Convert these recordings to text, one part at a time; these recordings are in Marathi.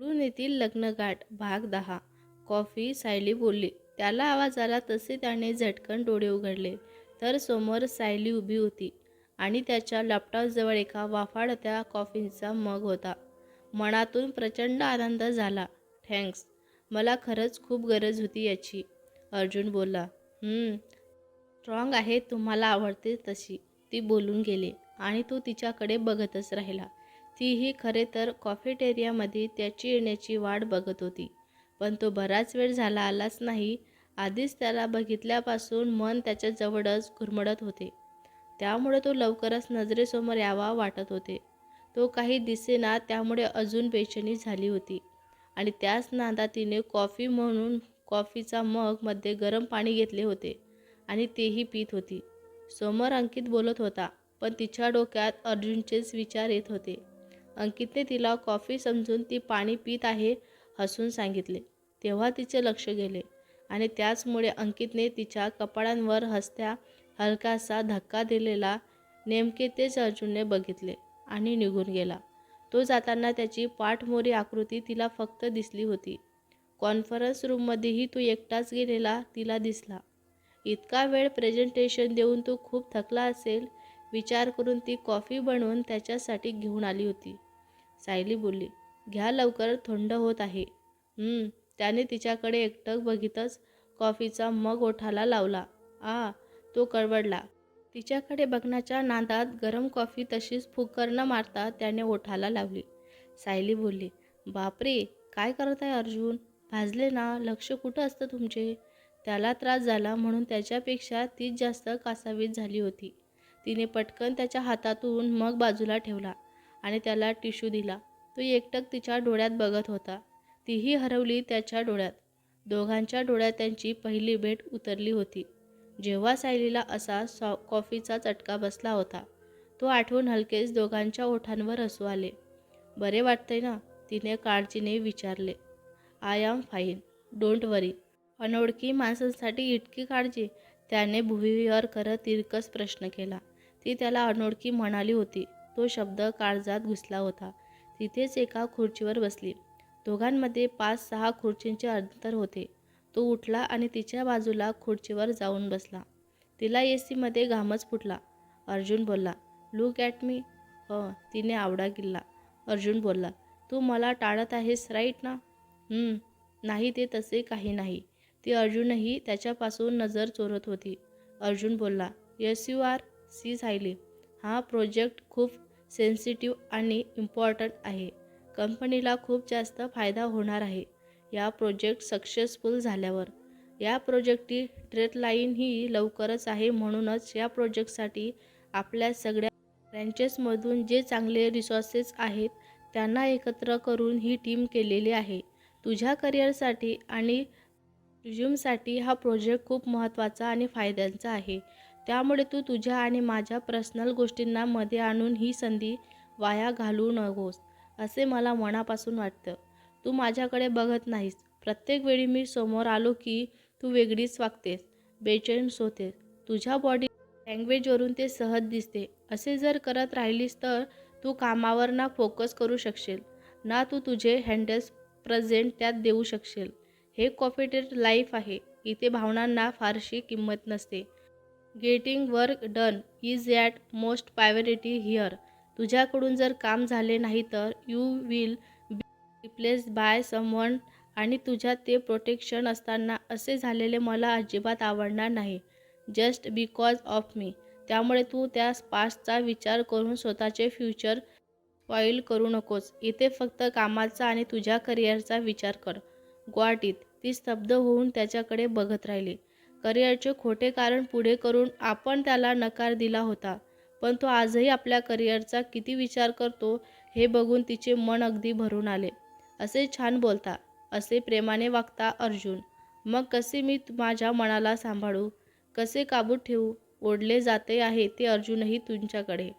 कुठून येतील लग्नगाठ. भाग दहा. कॉफी सायली बोलली. त्याला आवाज आला तसे त्याने झटकन डोळे उघडले. तर समोर सायली उभी होती आणि त्याच्या लॅपटॉपजवळ एका वाफाडत्या कॉफीचा मग होता. मनातून प्रचंड आनंद झाला. थँक्स मला खरंच खूप गरज होती याची. अर्जुन बोलला. स्ट्रॉंग आहे तुम्हाला आवडते तशी. ती बोलून गेली आणि तो तिच्याकडे बघतच राहिला. तीही खरे तर कॉफेटेरियामध्ये त्याची येण्याची वाट बघत होती. पण तो बराच वेळ झाला आलाच नाही. आधीच त्याला बघितल्यापासून मन त्याच्याजवळच घुरमडत होते. त्यामुळे तो लवकरच नजरेसमोर यावा वाटत होते. तो काही दिसेना त्यामुळे अजून बेचैनी झाली होती. आणि त्याच नांदा तिने कॉफी म्हणून कॉफीचा मगमध्ये गरम पाणी घेतले होते आणि तेही पीत होती. समोर अंकित बोलत होता पण तिच्या डोक्यात अर्जुनचेच विचार येत होते. अंकितने तिला कॉफी समजून ती पाणी पित आहे हसून सांगितले. तेव्हा तिचे लक्ष गेले आणि त्याचमुळे अंकितने तिच्या कपाळांवर हसत्या हलकासा धक्का दिलेला नेमके तेच अर्जुनने बघितले आणि निघून गेला. तो जाताना त्याची पाठमोरी आकृती तिला फक्त दिसली होती. कॉन्फरन्स रूममध्येही तो एकटाच गेलेला तिला दिसला. इतका वेळ प्रेझेंटेशन देऊन तो खूप थकला असेल विचार करून ती कॉफी बनवून त्याच्यासाठी घेऊन आली होती. सायली बोलली घ्या लवकर थंड होत आहे. त्याने तिच्याकडे एकटक बघितच कॉफीचा मग ओठाला लावला. आ. तो कळवडला. तिच्याकडे बघण्याच्या नादात गरम कॉफी तशीच फुकर न मारता त्याने ओठाला लावली. सायली बोलली बापरे काय करत आहे अर्जुन? भाजले ना लक्ष कुठं असतं तुमचे? त्याला त्रास झाला म्हणून त्याच्यापेक्षा तीच जास्त कासावीस झाली होती. तिने पटकन त्याच्या हातातून मग बाजूला ठेवला. आणि त्याला टिश्यू दिला. तो एकटक तिच्या डोळ्यात बघत होता. तीही हरवली त्याच्या डोळ्यात. दोघांच्या डोळ्यात त्यांची पहिली भेट उतरली होती. जेव्हा सायलीला असा सॉ कॉफीचा चटका बसला होता तो आठवून हलकेच दोघांच्या ओठांवर हसू आले. बरे वाटते ना? तिने काळजीने विचारले. I am fine. Don't worry. अनोळखी माणसांसाठी इतकी काळजी? त्याने भुवीवर करत तिरकस प्रश्न केला. ती त्याला अनोळखी म्हणाली होती. तो शब्द काळजात घुसला होता. तिथेच एका खुर्चीवर बसली. दोघांमध्ये पाच सहा खुर्चींचे अंतर होते. तो उठला आणि तिच्या बाजूला खुर्चीवर जाऊन बसला. तिला ए सीमध्ये घामच फुटला. अर्जुन बोलला लुक ॲट मी ह तिने आवडा गिल्ला अर्जुन बोलला तू मला टाळत आहेस राईट ना? नाही ते तसे काही नाही. ती अर्जुनही त्याच्यापासून नजर चोरत होती. अर्जुन बोलला yes you are see Sayali हा प्रोजेक्ट खूप सेन्सिटिव्ह आणि इम्पॉर्टंट आहे. कंपनीला खूप जास्त फायदा होणार आहे. या प्रोजेक्ट सक्सेसफुल झाल्यावर. या प्रोजेक्टची ट्रेटलाईन ही लवकरच आहे म्हणूनच या प्रोजेक्टसाठी आपल्या सगळ्या ब्रँचेसमधून जे चांगले रिसोर्सेस आहेत त्यांना एकत्र करून ही टीम केलेली आहे. तुझ्या करिअरसाठी आणि रिझ्यूमसाठी हा प्रोजेक्ट खूप महत्त्वाचा आणि फायद्यांचा आहे. त्यामुळे तू तुझ्या आणि माझ्या पर्सनल गोष्टींना मध्ये आणून ही संधी वाया घालू नकोस असे मला मनापासून वाटतं. तू माझ्याकडे बघत नाहीस. प्रत्येक वेळी मी समोर आलो की तू वेगळीच वागतेस बेचैन होतेस तुझ्या बॉडी लँग्वेजवरून ते सहज दिसते. असे जर करत राहिलीस तर तू कामावर ना फोकस करू शकशील. ना तू तुझे हँडल्स प्रेझेंट त्यात देऊ शकशील. हे कॉम्पिटेट लाईफ आहे. इथे भावनांना फारशी किंमत नसते. Getting work done is at most priority here. तुझ्याकडून जर काम झाले नाही तर you will be replace by someone आणि तुझ्यात ते प्रोटेक्शन असताना असे झालेले मला अजिबात आवडणार नाही. Just because of me. त्यामुळे तू त्या पास्टचा विचार करून स्वतःचे फ्युचर स्पॉईल करू नकोस. इथे फक्त कामाचा आणि तुझ्या करिअरचा विचार कर. Go at it. ती स्तब्ध होऊन त्याच्याकडे बघत राहिली. करिअरचे खोटे कारण पुढे करून आपण त्याला नकार दिला होता. पण तो आजही आपल्या करिअरचा किती विचार करतो हे बघून तिचे मन अगदी भरून आले. असे छान बोलता असे प्रेमाने वागता अर्जुन. मग कसे मी माझ्या मनाला सांभाळू? कसे काबूत ठेवू? ओढले जाते आहे ते अर्जुनही तुमच्याकडे.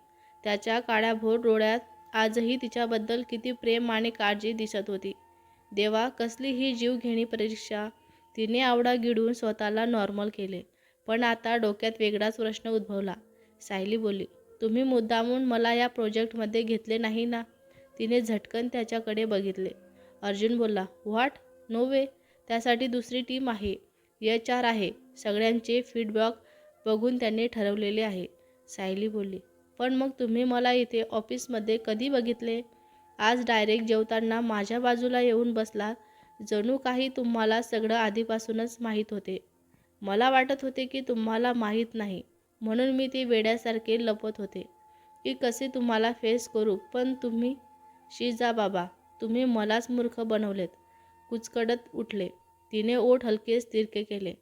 त्याच्या काळ्याभोर डोळ्यात आजही तिच्याबद्दल किती प्रेम आणि काळजी दिसत होती. देवा कसली ही जीवघेणी परीक्षा! तिने आवडा गिळून स्वतःला नॉर्मल केले. पण आता डोक्यात वेगळाच प्रश्न उद्भवला. सायली बोली तुम्ही मुद्दामून मला या प्रोजेक्टमध्ये घेतले नाही ना? तिने झटकन त्याच्याकडे बघितले. अर्जुन बोलला व्हॉट नो वे त्यासाठी दुसरी टीम आहे. एच आर आहे. सगळ्यांचे फीडबॅक बघून त्यांनी ठरवलेले आहे. सायली बोलली पण मग तुम्ही मला इथे ऑफिसमध्ये कधी बघितले? आज डायरेक्ट जेवताना माझ्या बाजूला येऊन बसला जणू काही तुम्हाला सगळं आधीपासूनच माहीत होते. मला वाटत होते की तुम्हाला माहीत नाही म्हणून मी ती वेड्यासारखे लपत होते. की कसे तुम्हाला फेस करू पण तुम्ही शी जा बाबा तुम्ही मलाच मूर्ख बनवलेत. कुचकडत उठले. तिने ओठ हलकेच तिरके केले.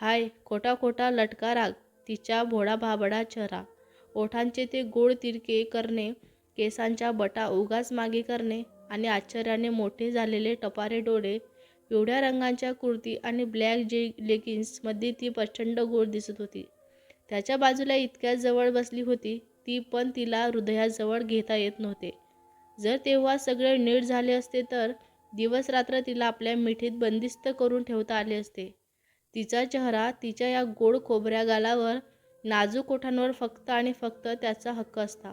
हाय खोटा खोटा लटका राग तिच्या भोडाभाबडा चेहरा. ओठांचे ते गोड तिरके करणे केसांच्या बटा उगाच मागे करणे. आणि आश्चर्याने मोठे झालेले टपारे डोळे एवढ्या रंगांच्या कुर्ती आणि ब्लॅक जे लेगिन्समध्ये ती प्रचंड गोड दिसत होती. त्याच्या बाजूला इतक्या जवळ बसली होती ती पण तिला हृदयाजवळ घेता येत नव्हते. जर तेव्हा सगळे नीट झाले असते तर दिवस रात्र तिला आपल्या मिठीत बंदिस्त करून ठेवता आले असते. तिचा चेहरा तिच्या या गोड खोबऱ्या गालावर नाजूक ओठांवर फक्त आणि फक्त त्याचा हक्क असता.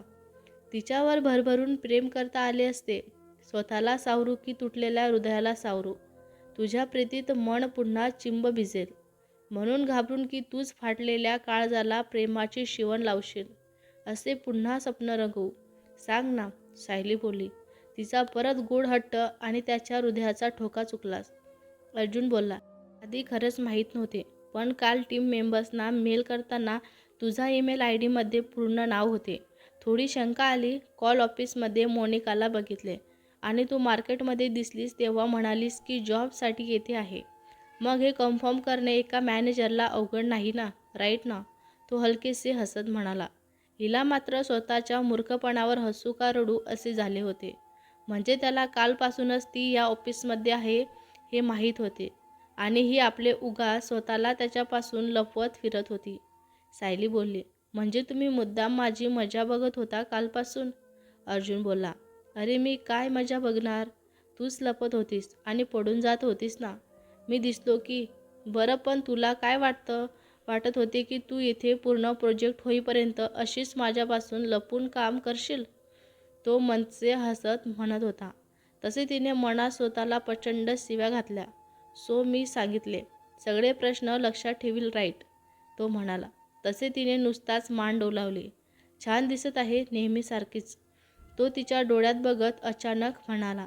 तिच्यावर भरभरून प्रेम करता आले असते. स्वतःला सावरू की तुटलेल्या हृदयाला सावरू? तुझ्या प्रीतीत मन पुन्हा चिंब भिजेल. म्हणून घाबरून की तूच फाटलेल्या काळजाला प्रेमाची शिवण लावशील. असे पुन्हा स्वप्न रंगवू. सांग ना सायली बोलली तिचा परत गोड हट्ट आणि त्याच्या हृदयाचा ठोका चुकलास. अर्जुन बोलला आधी खरंच माहीत नव्हते पण काल टीम मेंबर्सना मेल करताना तुझा ईमेल आय डीमध्ये पूर्ण नाव होते. थोडी शंका आली कॉल ऑफिसमध्ये मोनिकाला बघितले. आणि तू मार्केटमध्ये दिसलीस तेव्हा म्हणालीस की जॉबसाठी येथे आहे. मग हे कन्फर्म करणे एका मॅनेजरला अवघड नाही ना राईट ना? तो हलकेसे हसत म्हणाला. हिला मात्र स्वतःच्या मूर्खपणावर हसू का रडू असे झाले होते. म्हणजे त्याला कालपासूनच ती या ऑफिसमध्ये आहे हे माहीत होते. आणि ही आपले उगा स्वतःला त्याच्यापासून लपवत फिरत होती. सायली बोलली म्हणजे तुम्ही मुद्दाम माझी मजा बघत होता कालपासून? अर्जुन बोलला अरे मी काय मजा बघणार? तूच लपत होतीस आणि पडून जात होतीस ना? मी दिसलो की बरं पण तुला काय वाटतं? वाटत होते की तू इथे पूर्ण प्रोजेक्ट होईपर्यंत अशीच माझ्यापासून लपून काम करशील? तो मनसे हसत म्हणत होता. तसे तिने मनात स्वतःला प्रचंड शिव्या घातल्या. सो मी सांगितले सगळे प्रश्न लक्षात ठेवील राईट. तो म्हणाला. तसे तिने नुसताच मान डोलावली. छान दिसत आहे नेहमीसारखीच. तो तिच्या डोळ्यात बघत अचानक म्हणाला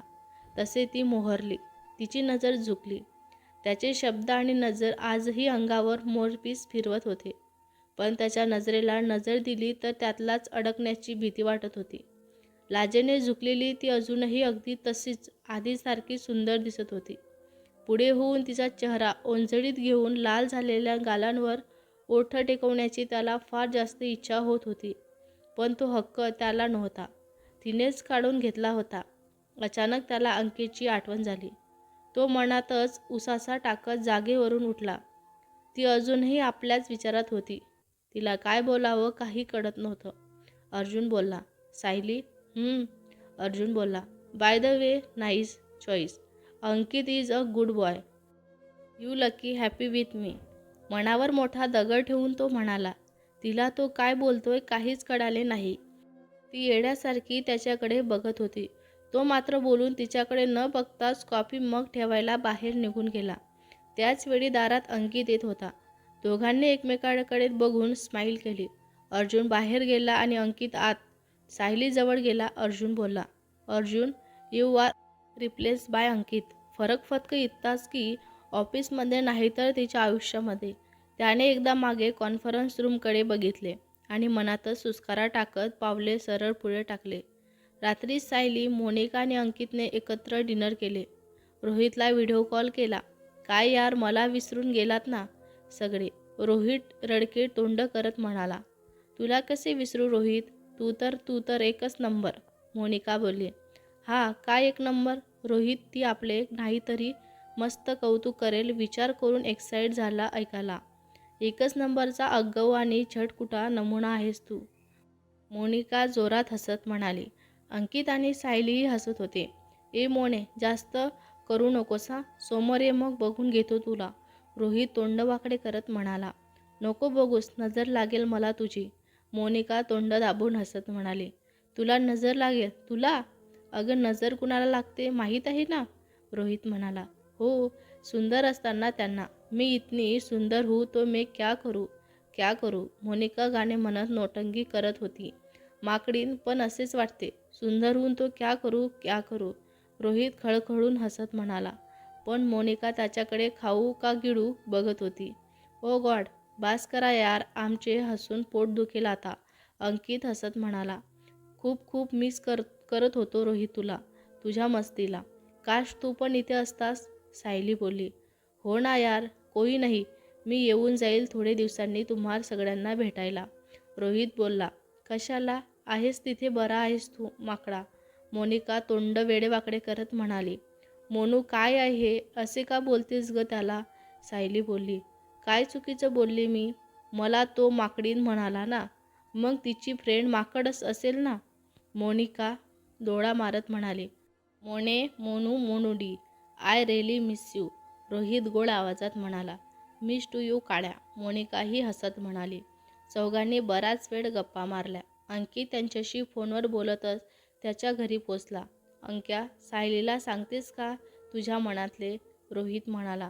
तसे ती मोहरली. तिची नजर झुकली. त्याचे शब्द आणि नजर आजही अंगावर मोरपीस फिरवत होते. पण त्याच्या नजरेला नजर दिली तर त्यातलाच अडकण्याची भीती वाटत होती. लाजेने झुकलेली ती अजूनही अगदी तशीच आधीसारखी सुंदर दिसत होती. पुढे होऊन तिचा चेहरा ओंजळीत घेऊन लाल झालेल्या गालांवर ओठ टेकवण्याची त्याला फार जास्त इच्छा होत होती. पण तो हक्क त्याला नव्हता. तिनेच काढून घेतला होता. अचानक त्याला अंकितची आठवण झाली. तो मनातच उसासा टाकत जागेवरून उठला. ती अजूनही आपल्याच विचारात होती. तिला काय बोलावं काही कळत नव्हतं. अर्जुन बोलला सायली. हम्म. अर्जुन बोलला by the way nice choice. Ankit is a good boy. You lucky happy with me. मनावर मोठा दगड ठेवून तो म्हणाला तिला तो काय बोलतोय काहीच कळाले नाही. ती येड्यासारखी त्याच्याकडे बघत होती. तो मात्र बोलून तिच्याकडे न बघताच कॉफी मग ठेवायला बाहेर निघून गेला. त्याच वेळी दारात अंकित येत होता. दोघांनी एकमेकांकडे बघून स्माईल केली. अर्जुन बाहेर गेला आणि अंकित आत सायलीजवळ गेला. अर्जुन बोलला Arjun you are replace by Ankit. फरक फक्त इतकाच की ऑफिसमध्ये नाही तर तिच्या आयुष्यामध्ये. त्याने एकदा मागे कॉन्फरन्स रूमकडे बघितले. आणि मनातच सुस्कारा टाकत पावले सरळ पुढे टाकले. रात्री सायली मोनिका आणि अंकितने एकत्र डिनर केले. रोहितला व्हिडिओ कॉल केला. काय यार मला विसरून गेलात ना? सगळे. रोहित रडके तोंड करत म्हणाला. तुला कसे विसरू रोहित? तू तर तू तर एकच नंबर. मोनिका बोलली. हा काय एक नंबर? रोहित ती आपले नाहीतरी मस्त कौतुक करेल विचार करून एक्साईट झाला ऐकायला. एकच नंबरचा अग्गव आणि छटकुटा नमुना आहेस तू? मोनिका जोरात हसत म्हणाली. अंकित आणि सायलीही हसत होते. ए मोने जास्त करू नकोस हा. समोर ये मग बघून घेतो तुला. रोहित तोंड वाकडे करत म्हणाला. नको बघूस नजर लागेल मला तुझी. मोनिका तोंड दाबून हसत म्हणाली. तुला नजर लागेल? तुला? अगं नजर कुणाला लागते माहीत आहे ना? रोहित म्हणाला. हो सुंदर असताना त्यांना. मी इतनी सुंदर हूँ तो मैं क्या करू? क्या करू? मोनिका गाणे म्हणत नोटंगी करत होती. माकडीन पण असेच वाटते. सुंदर होऊन तो क्या करू? क्या करू? रोहित खळखळून हसत म्हणाला. पण मोनिका त्याच्याकडे खाऊ का गिळू बघत होती. ओ गॉड बास करा यार आमचे हसून पोट दुखेल आता. अंकित हसत म्हणाला. खूप खूप मिस कर करत होतो रोहित तुला. तुझ्या मस्तीला. काश तू पण इथे असतास? सायली बोलली. हो ना यार कोई नाही मी येऊन जाईल थोडे दिवसांनी तुम्हा सगळ्यांना भेटायला. रोहित बोलला कशाला? आहेस तिथे बरा आहेस तू माकडा. मोनिका तोंड वेडेवाकडे करत म्हणाली मोनू काय आहे? असे का बोलतेस ग त्याला? सायली बोलली काय चुकीचं बोलली मी? मला तो माकडीन म्हणाला ना मग तिची फ्रेंड माकडच असेल ना? मोनिका डोळा मारत म्हणाली मोने Monu मोनुडी I really miss you. Rohit गोड आवाजात म्हणाला मिस टू यू काळ्या मोनिकाही हसत म्हणाली. चौघांनी बराच वेळ गप्पा मारल्या. अंकित त्यांच्याशी फोनवर बोलतच त्याच्या घरी पोचला. अंक्या सायलीला सांगतेस का तुझ्या मनातले? रोहित म्हणाला.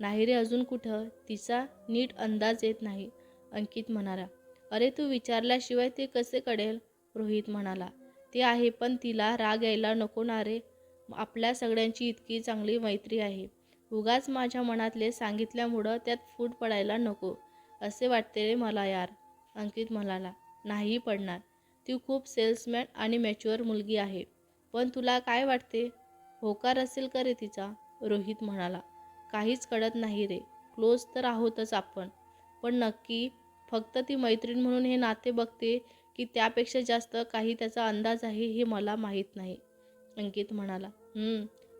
नाही रे अजून कुठं तिचा नीट अंदाज येत नाही अंकित म्हणाला. अरे तू विचारल्याशिवाय ते कसे कळेल? रोहित म्हणाला. ते आहे पण तिला राग यायला नको ना रे. आपल्या सगळ्यांची इतकी चांगली मैत्री आहे. उगाच माझ्या मनातले सांगितल्यामुळं त्यात फूट पडायला नको असे वाटते रे मला यार अंकित म्हणाला. नाही पडणार. ती खूप सेल्समॅन आणि मॅच्युअर मुलगी आहे. पण तुला काय वाटते? होकार असेल का रे तिचा? रोहित म्हणाला. काहीच कळत नाही रे. क्लोज तर आहोतच आपण. पण नक्की फक्त ती मैत्रीण म्हणून हे नाते बघते की त्यापेक्षा जास्त काही त्याचा अंदाज आहे हे मला माहीत नाही अंकित म्हणाला.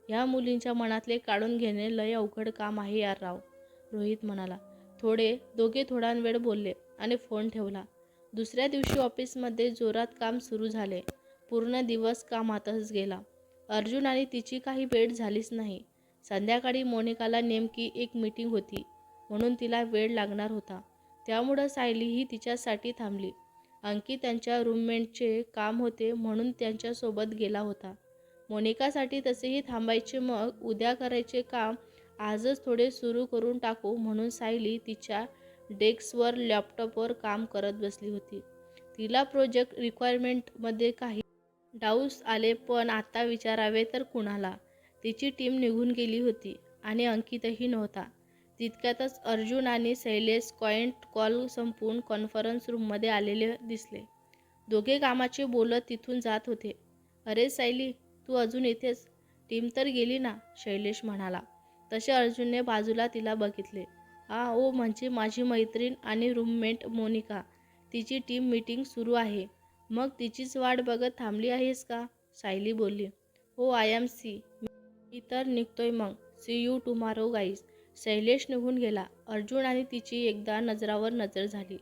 ह्या मुलींच्या मनातले काढून घेणे लय अवघड काम आहे यार राव. रोहित म्हणाला. थोडे दोघे थोडा वेळ बोलले आणि फोन ठेवला. दुसऱ्या दिवशी ऑफिसमध्ये जोरात काम सुरू झाले. पूर्ण दिवस कामातच गेला. अर्जुन आणि तिची काही भेट झालीच नाही. संध्याकाळी मोनिकाला नेमकी एक मीटिंग होती म्हणून तिला वेळ लागणार होता. त्यामुळं सायलीही तिच्यासाठी थांबली. अंकित त्यांच्या रूममेटचे काम होते म्हणून त्यांच्यासोबत गेला होता. मोनिकासाठी तसेही थांबायचे मग उद्या करायचे काम आजच थोडे सुरू करून टाकू म्हणून सायली तिच्या डेस्कवर लॅपटॉपवर काम करत बसली होती. तिला प्रोजेक्ट रिक्वायरमेंटमध्ये काही डाऊट्स आले पण आता विचारावे तर कुणाला? तिची टीम निघून गेली होती आणि अंकितही नव्हता. तितक्यातच अर्जुन आणि शैलेश कॉइंट कॉल संपून कॉन्फरन्स रूममध्ये आलेले दिसले. दोघे कामाचे बोलत तिथून जात होते. अरे सायली तू अजून इथेच? टीम तर गेली ना? शैलेश म्हणाला. तसे अर्जुनने बाजूला तिला बघितले. आ ओ म्हणजे माझी मैत्रीण आणि रूममेट मोनिका. तिची टीम मीटिंग सुरू आहे. मग तिचीच वाट बघत थांबली आहेस का? सायली बोलली. हो आय एम सी मी तर निघतोय मग. See you tomorrow guys Shailesh निघून गेला. अर्जुन आणि तिची एकदा नजरावर नजर झाली.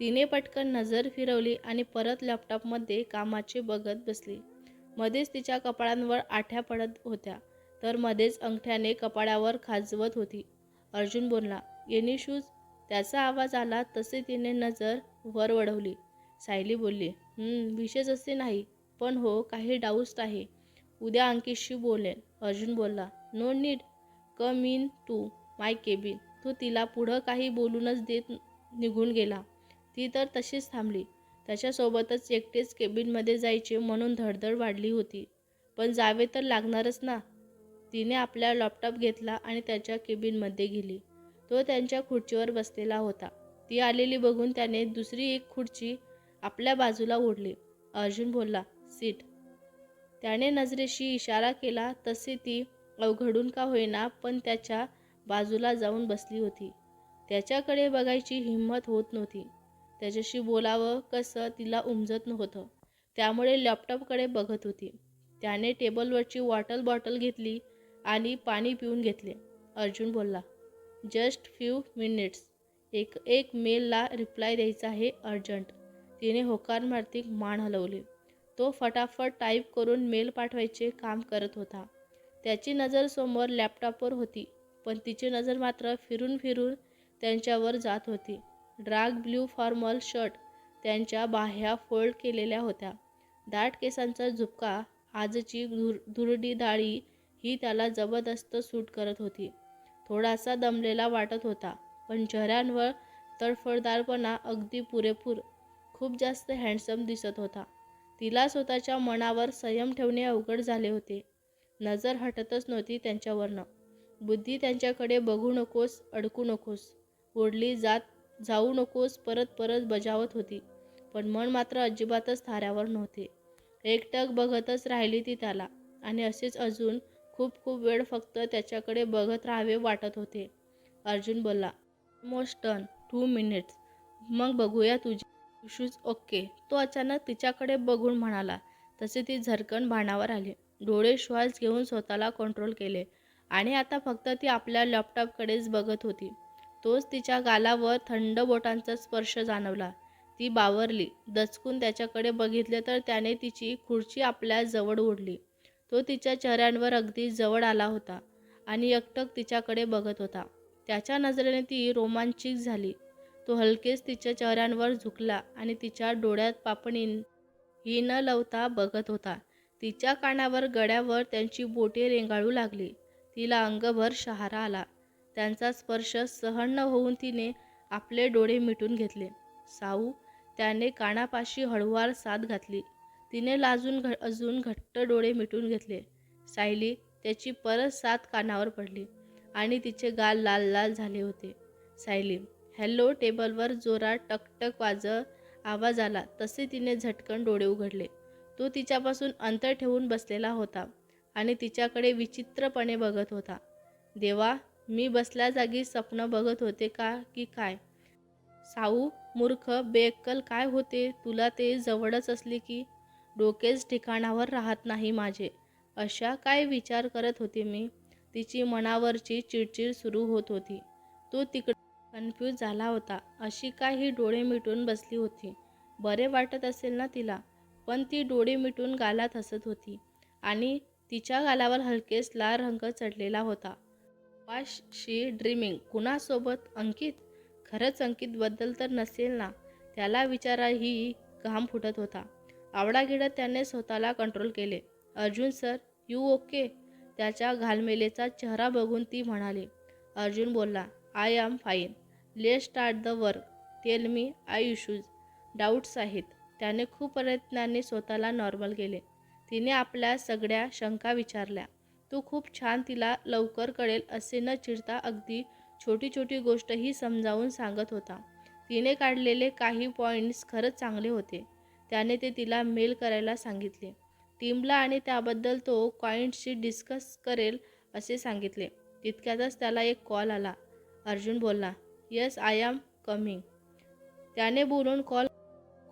तिने पटकन नजर फिरवली आणि परत लॅपटॉपमध्ये कामाचे बघत बसली. मध्येच तिच्या कपाळांवर आठ्या पडत होत्या. तर मध्येच अंगठ्याने कपाळावर खाजवत होती. अर्जुन बोलला एनी शूज. त्याचा आवाज आला तसे तिने नजर वर वडवली सायली बोलली विशेष असे नाही पण हो काही डाऊस्ट आहे. उद्या अंकितशी बोलेन. अर्जुन बोलला no need. Come in to my cabin. तो तिला पुढं काही बोलूनच देत निघून गेला. ती तर तशीच थांबली. त्याच्यासोबतच एकटेच केबिनमध्ये जायचे म्हणून धडधड वाढली होती. पण जावे तर लागणारच ना. तिने आपला लॅपटॉप घेतला आणि त्याच्या केबिनमध्ये गेली. तो त्यांच्या खुर्चीवर बसलेला होता. ती आलेली बघून त्याने दुसरी एक खुर्ची आपल्या बाजूला ओढली. अर्जुन बोलला सीट. त्याने नजरेशी इशारा केला तसे ती अवघडून का होईना पण त्याच्या बाजूला जाऊन बसली होती. त्याच्याकडे बघायची हिंमत होत नव्हती. त्याच्याशी बोलावं कसं तिला उमजत नव्हतं. त्यामुळे लॅपटॉपकडे बघत होती. त्याने टेबलवरची वॉटर बॉटल घेतली आणि पाणी पिऊन घेतले. अर्जुन बोलला जस्ट फ्यू मिनिट्स एक एक मेलला रिप्लाय द्यायचा आहे अर्जंट तिने होकार मारती मान हलवली. तो फटाफट टाईप करून मेल पाठवायचे काम करत होता. त्याची नजर समोर लॅपटॉपवर होती पण तिची नजर मात्र फिरून फिरून त्यांच्यावर जात होती. ड्राग ब्ल्यू फॉर्मल शर्ट त्यांच्या बाह्या फोल्ड केलेल्या होत्या. दाट केसांचा झुपका आजची धुर धुरडी डाळी ही त्याला जबरदस्त सूट करत होती. थोडासा दमलेला वाटत होता पण चेहऱ्यांवर तडफडदारपणा अगदी पुरेपूर खूप जास्त हँडसम दिसत होता. तिला स्वतःच्या मनावर संयम ठेवणे अवघड झाले होते. नजर हटतच नव्हती त्यांच्यावरनं. बुद्धी त्यांच्याकडे बघू नकोस अडकू नकोस. ओढली जात जाऊ नकोस परत परत बजावत होती. पण मन मात्र अजिबातच थाऱ्यावर नव्हते. एकटक बघतच राहिली ती त्याला. आणि असेच अजून खूप खूप वेळ फक्त त्याच्याकडे बघत राहावे वाटत होते. अर्जुन बोलला मोस्ट डन टू मिनिट्स मग बघूया तुझी इशूज ओके तो अचानक तिच्याकडे बघून म्हणाला. तसे ती झरकन भाणावर आली. डोळे श्वास घेऊन स्वतःला कंट्रोल केले. आणि आता फक्त ती आपल्या लॅपटॉपकडेच बघत होती. तोच तिच्या गालावर थंड बोटांचा स्पर्श जाणवला. ती बावरली. दचकून त्याच्याकडे बघितले तर त्याने तिची खुर्ची आपल्या जवळ ओढली. तो तिच्या चेहऱ्यांवर अगदी जवळ आला होता आणि एकटक तिच्याकडे बघत होता. त्याच्या नजरेने ती रोमांचिक झाली. तो हलकेच तिच्या चेहऱ्यांवर झुकला आणि तिच्या डोळ्यात पापणी ही न लवता बघत होता. तिच्या कानावर गड्यावर त्यांची बोटे रेंगाळू लागली. तिला अंगभर शहारा आला. त्यांचा स्पर्श सहन न होऊन तिने आपले डोळे मिटून घेतले. साऊ त्याने कानापाशी हळुवार साथ घातली. तिने लाजून घ अजून घट्ट डोळे मिटून घेतले. सायली त्याची परत साथ कानावर पडली आणि तिचे गाल लाल लाल झाले होते. सायली हॅलो टेबलवर जोरात टकटक वाज आवाज आला. तसे तिने झटकन डोळे उघडले. तो तिच्यापासून अंतर ठेवून बसलेला होता आणि तिच्याकडे विचित्रपणे बघत होता. देवा मी बसल्या जागी स्वप्न बघत होते का की काय? साऊ मूर्ख बेअक्कल काय होते? तुला ते जवळच असले की डोकेच ठिकाणावर राहत नाही माझे. अशा काय विचार करत होते मी? तिची मनावरची चिडचिड सुरू होत होती. तो तिकडे कन्फ्यूज झाला होता. अशी काय ही डोळे मिटून बसली होती. बरे वाटत असेल ना तिला? पण ती डोळे मिटून गालात हसत होती आणि तिच्या गालावर हलकेच लाल रंग चढलेला होता. वाश शी ड्रीमिंग कुणासोबत अंकित? खरंच अंकितबद्दल तर नसेल ना? त्याला विचाराही घाम फुटत होता. आवडागिडा त्याने स्वतःला कंट्रोल केले. अर्जुन सर यू ओके त्याच्या घालमेलेचा चेहरा बघून ती म्हणाली. अर्जुन बोलला I am fine let start the work tell me I issues doubts आहेत. त्याने खूप प्रयत्नांनी स्वतःला नॉर्मल केले. तिने आपल्या सगळ्या शंका विचारल्या. तो खूप छान तिला लवकर कळेल असे न चिडता अगदी छोटी छोटी गोष्टही समजावून सांगत होता. तिने काढलेले काही पॉईंट्स खरंच चांगले होते. त्याने ते तिला मेल करायला सांगितले. टीमला आणि त्याबद्दल तो पॉईंट्सशी डिस्कस करेल असे सांगितले. तितक्यातच त्याला एक कॉल आला. अर्जुन बोलला येस आय एम कमिंग त्याने बोलून कॉल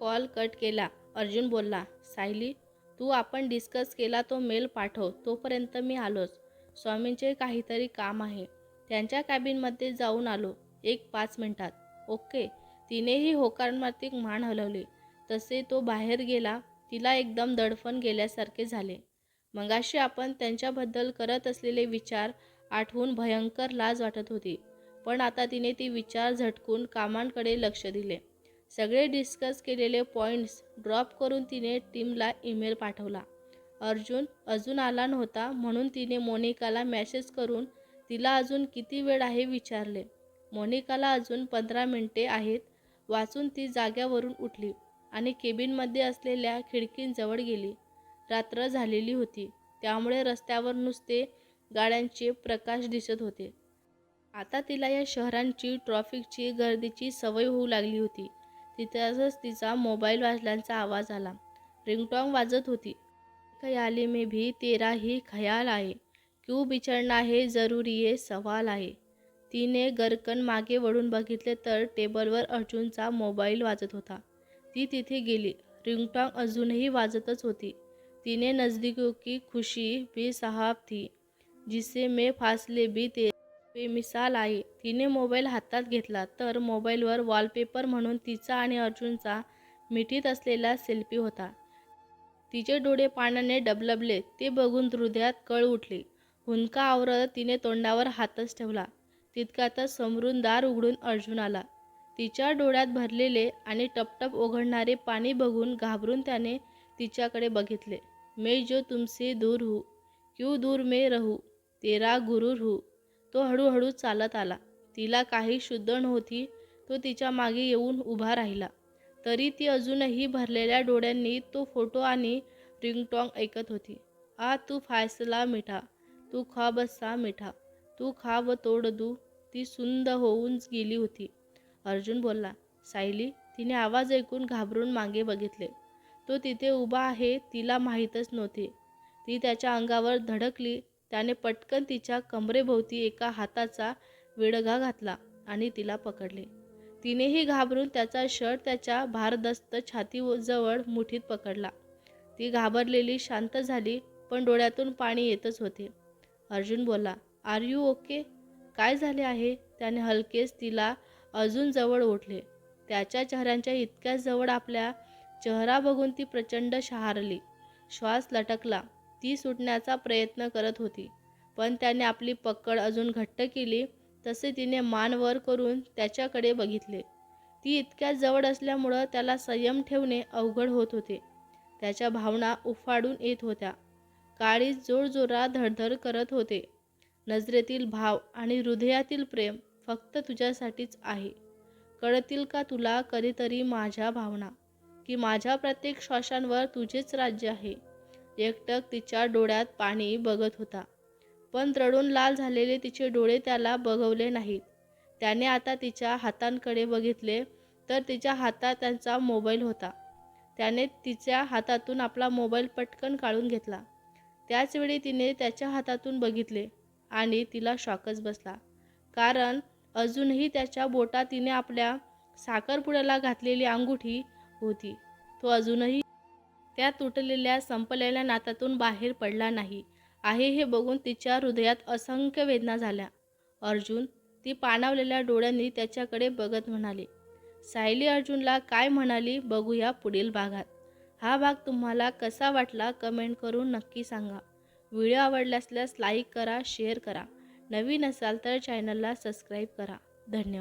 कॉल कट केला. अर्जुन बोलला सायली तू आपण डिस्कस केला तो मेल पाठव तोपर्यंत मी आलोच. स्वामींचे काहीतरी काम आहे. त्यांच्या कॅबिनमध्ये जाऊन आलो एक पाच मिनिटात. ओके. तिनेही होकारमातिक मान हलवली. तसे तो बाहेर गेला तिला एकदम दडफण गेल्यासारखे झाले. मगाशी आपण त्यांच्याबद्दल करत असलेले विचार आठवून भयंकर लाज वाटत होती. पण आता तिने ती विचार झटकून कामांकडे लक्ष दिले. सगळे डिस्कस केलेले पॉईंट्स ड्रॉप करून तिने टीमला ईमेल पाठवला. अर्जुन अजून आला नव्हता म्हणून तिने मोनिकाला मॅसेज करून तिला अजून किती वेळ आहे विचारले. मोनिकाला अजून पंधरा मिनिटे आहेत. वाचून ती जाग्यावरून उठली आणि केबिनमध्ये असलेल्या खिडकींजवळ गेली. रात्र झालेली होती. त्यामुळे रस्त्यावर नुसते गाड्यांचे प्रकाश दिसत होते. आता तिला या शहरांची ट्रॉफिकची गर्दीची सवय होऊ लागली होती. तिथंच तिचा मोबाईल वाजल्याचा आवाज आला. रिंगटॉंग वाजत होती. खयाली में भी तेरा ही खयाल आहे. क्यू बिछडणं हे जरुरी आहे सवाल आहे. तिने गरकन मागे वळून बघितले तर टेबलवर अर्जुनचा मोबाईल वाजत होता. ती तिथे गेली. रिंगटॉंग अजूनही वाजतच होती. तिने नजदीकों की खुशी भी साहब थी जिसे मैं फासले भी ते बेमिसाल आहे. तिने मोबाईल हातात घेतला तर मोबाईलवर वॉलपेपर म्हणून तिचा आणि अर्जुनचा मिठीत असलेला सेल्फी होता. तिचे डोळे पाण्याने डबलबले ते बघून हृदयात कळ उठली. हुंका आवरत तिने तोंडावर हातच ठेवला. तितक्यातच समरून दार उघडून अर्जुन आला. तिच्या डोळ्यात भरलेले आणि टपटप ओघडणारे पाणी बघून घाबरून त्याने तिच्याकडे बघितले. मैं जो तुमसे दूर हूँ क्यू दूर में रहू? तेरा गुरुर हू. तो हळूहळू चालत आला. तिला काही शुद्ध नव्हती तो तिच्यामागे येऊन उभा राहिला. तरी ती अजूनही भरलेल्या डोळ्यांनी तो फोटो आणि रिंगटॉंग ऐकत होती. आ तू फायसला मिठा तू खा बसा मिठा तू खा व तोड दू ती सुंद होऊन गेली होती. अर्जुन बोलला सायली तिने आवाज ऐकून घाबरून मागे बघितले. तो तिथे उभा आहे तिला माहीतच नव्हते. ती त्याच्या अंगावर धडकली त्याने पटकन तिच्या कमरेभोवती एका हाताचा विडघा घातला आणि तिला पकडले. तिनेही घाबरून त्याचा शर्ट त्याच्या भारदस्त छातीजवळ मुठीत पकडला. ती घाबरलेली शांत झाली पण डोळ्यातून पाणी येतच होते. अर्जुन बोला आर यू ओके? काय झाले आहे? त्याने हलकेच तिला अजून जवळ ओढले. त्याच्या चेहऱ्यांच्या इतक्या जवळ आपल्या चेहरा बघून ती प्रचंड शहारली. श्वास लटकला. ती सुटण्याचा प्रयत्न करत होती. पण त्याने आपली पकड अजून घट्ट केली तसे तिने मान वर करून त्याच्याकडे बघितले. ती इतक्या जवळ असल्यामुळं त्याला संयम ठेवणे अवघड होत होते. त्याच्या भावना उफाडून येत होत्या. काळी जोरजोरात धडधड करत होते. नजरेतील भाव आणि हृदयातील प्रेम फक्त तुझ्यासाठीच आहे. कळतील का तुला कधीतरी माझ्या भावना? की माझ्या प्रत्येक श्वासांवर तुझेच राज्य आहे? एकटक तिच्या डोळ्यात पाणी बघत होता. पण रडून लाल झालेले तिचे डोळे त्याला बघवले नाहीत. त्याने आता तिच्या हातांकडे बघितले तर तिच्या हातात त्यांचा मोबाईल होता. त्याने तिच्या हातातून आपला मोबाईल पटकन काढून घेतला. त्याचवेळी तिने त्याच्या हातातून बघितले आणि तिला शॉकच बसला. कारण अजूनही त्याच्या बोटात तिने आपल्या साखरपुड्याला घातलेली अंगुठी होती. तो अजूनही त्या तुटलेल्या संपलेल्या नात्यातून बाहेर पडला नाही. आहे हे बघून तिच्या हृदयात असंख्य वेदना झाल्या. अर्जुन ती पाणावलेल्या डोळ्यांनी त्याच्याकडे बघत म्हणाली सायली अर्जुनला काय म्हणाली बघूया पुढील भागात. हा भाग तुम्हाला कसा वाटला कमेंट करून नक्की सांगा. व्हिडिओ असल्यास लाईक करा शेअर करा. नवीन असाल तर चॅनलला सबस्क्राईब करा. धन्यवाद.